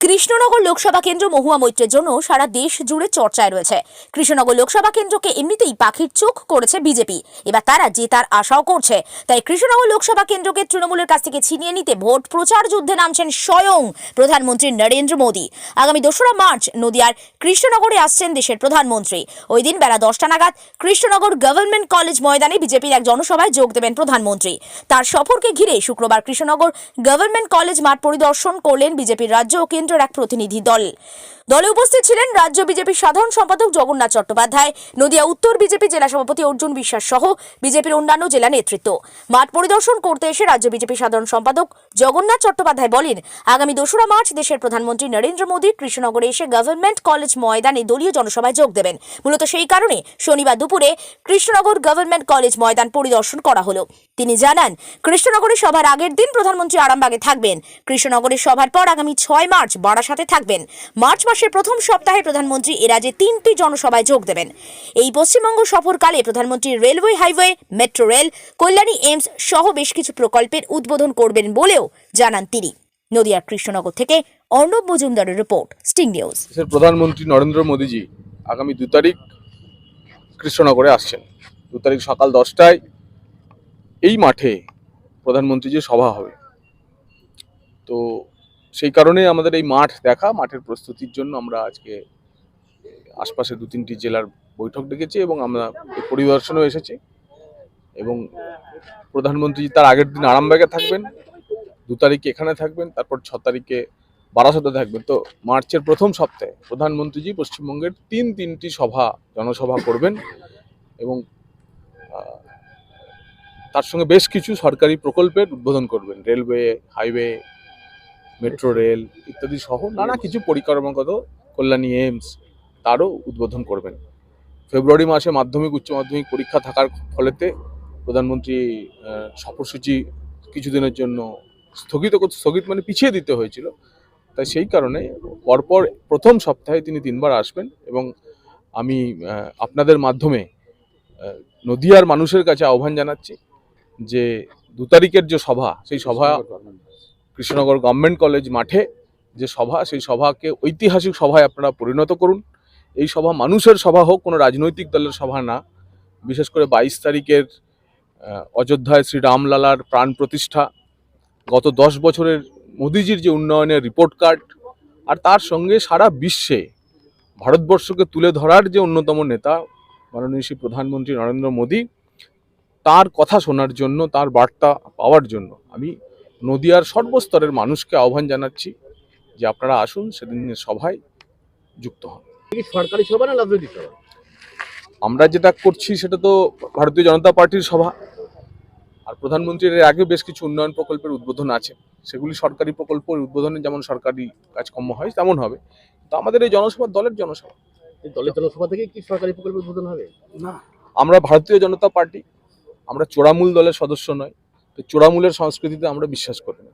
কৃষ্ণনগর লোকসভা কেন্দ্র মহুয়া মৈত্রের জন্য সারা দেশ জুড়ে চর্চায় রয়েছে। কৃষ্ণনগর লোকসভা কেন্দ্রকে এমনিতেই পাখির চোখ করেছে বিজেপি। এবার তারা জেতার আশাও করছে। তাই কৃষ্ণনগর লোকসভা কেন্দ্রকে তৃণমূলের কাছ থেকে ছিনিয়ে নিতে ভোট প্রচার যুদ্ধে নামছেন স্বয়ং প্রধানমন্ত্রী নরেন্দ্র মোদী। আগামী দোসরা মার্চ নদিয়ার কৃষ্ণনগরে আসছেন দেশের প্রধানমন্ত্রী। ওই দিন বেলা দশটা নাগাদ কৃষ্ণনগর গভর্নমেন্ট কলেজ ময়দানে বিজেপির এক জনসভায় যোগ দেবেন প্রধানমন্ত্রী। তার সফরকে ঘিরে শুক্রবার কৃষ্ণনগর গভর্নমেন্ট কলেজ মাঠ পরিদর্শন করলেন বিজেপির রাজ্য ও কেন্দ্রের এক প্রতিনিধি দল। দলে উপস্থিত ছিলেন রাজ্য বিজেপির সাধারণ সম্পাদক জগন্নাথ চট্টোপাধ্যায়, নদিয়া উত্তর বিজেপি জেলা সভাপতি অর্জুন বিশ্বাস সহ বিজেপির অন্যান্য জেলা নেতৃত্ব। মাঠ পরিদর্শন করতে এসে রাজ্য বিজেপির সাধারণ সম্পাদক জগন্নাথ চট্টোপাধ্যায় বলেন, আগামী দোসরা মার্চ দেশের প্রধানমন্ত্রী নরেন্দ্র মোদী কৃষ্ণনগরে এসে গভর্নমেন্ট কলেজ ময়দানে দলীয় জনসভায় যোগ দেবেন। মূলত সেই কারণে শনিবার দুপুরে কৃষ্ণনগর গভর্নমেন্ট কলেজ ময়দান পরিদর্শন করা হলো। তিনি জানান কৃষ্ণনগরের সভার আগের দিন প্রধানমন্ত্রী আরামবাগে থাকবেন। কৃষ্ণনগরের সভার পর আগামী ছয় মার্চ বারাসাতে থাকবেন। মার্চ মাসের প্রথম সপ্তাহে প্রধানমন্ত্রী এ রাজ্যে তিনটি জনসভায় যোগ দেবেন। এই পশ্চিমবঙ্গ সফরকালে প্রধানমন্ত্রী railway, highway, metro rail, Kalyani, AIIMS সহ বেশ কিছু প্রকল্পের উদ্বোধন করবেন বলেও জানান তিনি। নদিয়ার কৃষ্ণনগর থেকে অর্ণব মজুমদারের রিপোর্ট, স্টিং নিউজ। প্রধানমন্ত্রী নরেন্দ্র মোদীজি আগামী দু তারিখ কৃষ্ণনগরে আসছেন। দু তারিখ সকাল দশটায় এই মাঠে প্রধানমন্ত্রী যে সভা হবে, তো সেই কারণে আমাদের এই মাঠ দেখা, মাঠের প্রস্তুতির জন্য আমরা আজকে আশপাশে দু তিনটি জেলার বৈঠক ডেকেছি এবং আমরা পরিদর্শনেও এসেছি এবং প্রধানমন্ত্রী তার আগের দিন আরামবাগে থাকবেন, দু তারিখে এখানে থাকবেন, তারপর ছ তারিখে বারাসতে থাকবেন। তো মার্চের প্রথম সপ্তাহে প্রধানমন্ত্রীজি পশ্চিমবঙ্গের তিন তিনটি সভা, জনসভা করবেন এবং তার সঙ্গে বেশ কিছু সরকারি প্রকল্পের উদ্বোধন করবেন। রেলওয়ে, হাইওয়ে মেট্রো রেল ইত্যাদি সহ নানা কিছু পরিকর্মগত কল্যাণী এইমস তারও উদ্বোধন করবেন। ফেব্রুয়ারি মাসে মাধ্যমিক উচ্চ মাধ্যমিক পরীক্ষা থাকার ফলেতে প্রধানমন্ত্রী সফরসূচি কিছুদিনের জন্য স্থগিত করতে স্থগিত মানে পিছিয়ে দিতে হয়েছিল। তাই সেই কারণে পরপর প্রথম সপ্তাহে তিনি তিনবার আসবেন এবং আমি আপনাদের মাধ্যমে নদিয়ার মানুষের কাছে আহ্বান জানাচ্ছি যে দু তারিখের যে সভা সেই সভা কৃষ্ণনগর গভর্নমেন্ট কলেজ মাঠে যে সভা, সেই সভাকে ঐতিহাসিক সভায় আপনারা পরিণত করুন। এই সভা মানুষের সভা হোক, কোনো রাজনৈতিক দলের সভা না। বিশেষ করে বাইশ তারিখের অযোধ্যায় শ্রীরামলালার প্রাণ প্রতিষ্ঠা, গত দশ বছরের মোদিজির যে উন্নয়নের রিপোর্ট কার্ড আর তার সঙ্গে সারা বিশ্বে ভারতবর্ষকে তুলে ধরার যে অন্যতম নেতা মাননীয় শ্রী প্রধানমন্ত্রী নরেন্দ্র মোদী, তার কথা শোনার জন্য, তার বার্তা পাওয়ার জন্য আমি নদিয়ার সর্বস্তরের মানুষকে আহ্বান জানাচ্ছি যে আপনারা আসুন সেদিনের সভায় যুক্ত হন। সরকারি সভা না রাজনৈতিক সভা? আমরা যেটা করছি সেটা তো ভারতীয় জনতা পার্টির সভা। আর প্রধানমন্ত্রীর এর আগে বেশ কিছু উন্নয়ন প্রকল্পের উদ্বোধন আছে। সেগুলি সরকারি প্রকল্পের উদ্বোধনে যেমন সরকারি কাজকর্ম হয় তেমন হবে। তো আমাদের এই জনসভা দলের জনসভা। এই দলের জনসভা থেকে কি সরকারি প্রকল্প উদ্বোধন হবে? না। আমরা ভারতীয় জনতা পার্টি আমরা চোরামূল দলের সদস্য নয়। তো চোরামূলের সংস্কৃতিতে আমরা বিশ্বাস করি না।